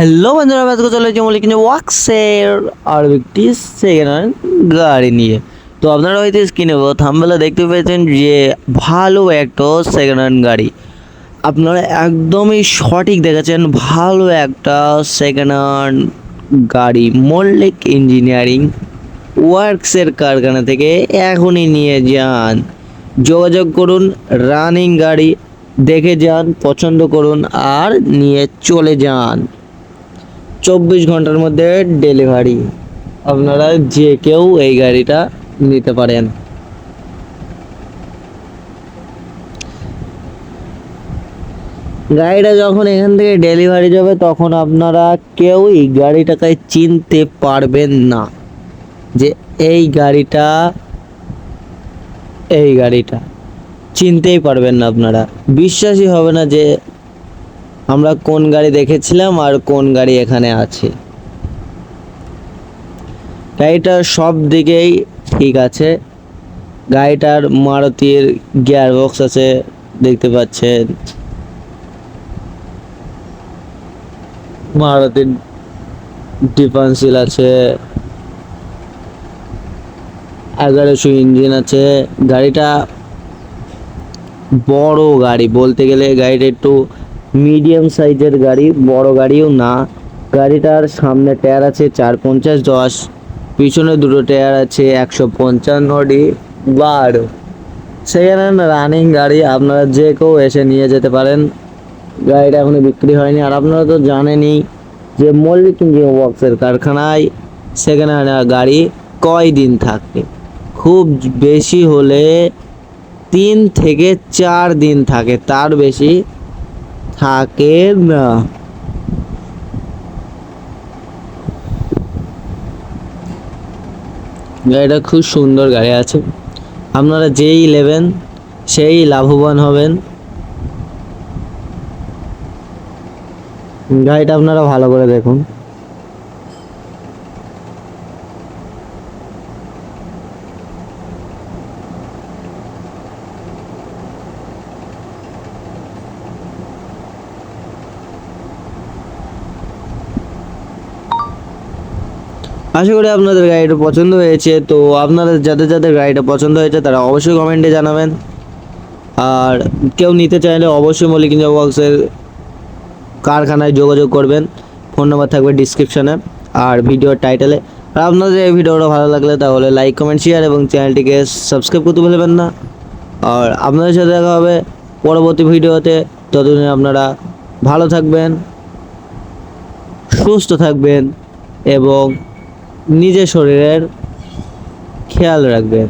Hello বন্ধুরা আজকে চলে যাচ্ছি মলিক ওয়াক্সের আর একটি সেকেন্ড হ্যান্ড গাড়ি নিয়ে। তো আপনারা হয়তো স্ক্রিনে থামবেলা দেখতে পেয়েছেন যে ভালো একটা সেকেন্ড হ্যান্ড গাড়ি। আপনারা একদমই সঠিক দেখেছেন, ভালো একটা সেকেন্ড হ্যান্ড গাড়ি। মল্লিক ইঞ্জিনিয়ারিং ওয়ার্কসের কারখানা থেকে এখনই নিয়ে যান। যোগাযোগ করুন রানিং গাড়ি দেখে যান, পছন্দ করুন আর নিয়ে চলে যান। চব্বিশ ঘণ্টার মধ্যে ডেলিভারি। আপনারা যে কেউ এই গাড়িটা নিতে পারেন। গাড়িটা যখন এখান থেকে ডেলিভারি যাবে, তখন আপনারা কেউই গাড়িটাকে চিনতে পারবেন না যে এই গাড়িটা এই গাড়িটা। চিনতেই পারবেন না আপনারা। বিশ্বাসই হবে না যে আমরা কোন গাড়ি দেখেছিলাম আর কোন গাড়ি এখানে আছে। গাড়িটা সব দিকেই ঠিক আছে। গাড়িটার মারুতির গিয়ার বক্স আছে, দেখতে পাচ্ছেন। মারুতির ডিফারেন্সিয়াল আছে। এগারোশো ইঞ্জিন আছে। গাড়িটা বড় গাড়ি, বলতে গেলে গাড়িটা একটু মিডিয়াম সাইজের গাড়ি, বড় গাড়িও না। গাড়িটার সামনে টায়ার আছে চার পঞ্চাশ দশ, পিছনে দুটো টায়ার আছে একশো পঞ্চান্নটি বারো। সেখানে রানিং গাড়ি, আপনারা যে কেউ এসে নিয়ে যেতে পারেন। গাড়িটা এখনও বিক্রি হয়নি। আর আপনারা তো জানেনই যে মল্লিক ইঞ্জিন ওয়ার্কসের কারখানায় সেখানে গাড়ি কয় দিন থাকে? খুব বেশি হলে তিন থেকে চার দিন থাকে, তার বেশি থাকে না। গাড়িটা খুব সুন্দর গাড়ি আছে। আপনারা যেই নেবেন, সেই লাভবান হবেন। গাড়িটা আপনারা ভালো করে দেখুন। আশা করি আপনাদের গাড়িটা পছন্দ হয়েছে। তো আপনাদের যাদের যাদের গাড়িটা পছন্দ হয়েছে, তারা অবশ্যই কমেন্টে জানাবেন। আর কেউ নিতে চাইলে অবশ্যই ইঞ্জিন ওয়ার্কসের কারখানায় যোগাযোগ করবেন। ফোন নাম্বার থাকবে ডিসক্রিপশানে আর ভিডিওর টাইটেলে আর আপনাদের এই ভিডিওটা ভালো লাগলে তাহলে লাইক কমেন্ট শেয়ার এবং চ্যানেলটিকে সাবস্ক্রাইব করতে ভুলবেন না। আর আপনাদের সাথে দেখা হবে পরবর্তী ভিডিওতে ততদিন আপনারা ভালো থাকবেন, সুস্থ থাকবেন এবং নিজের শরীরের খেয়াল রাখবেন।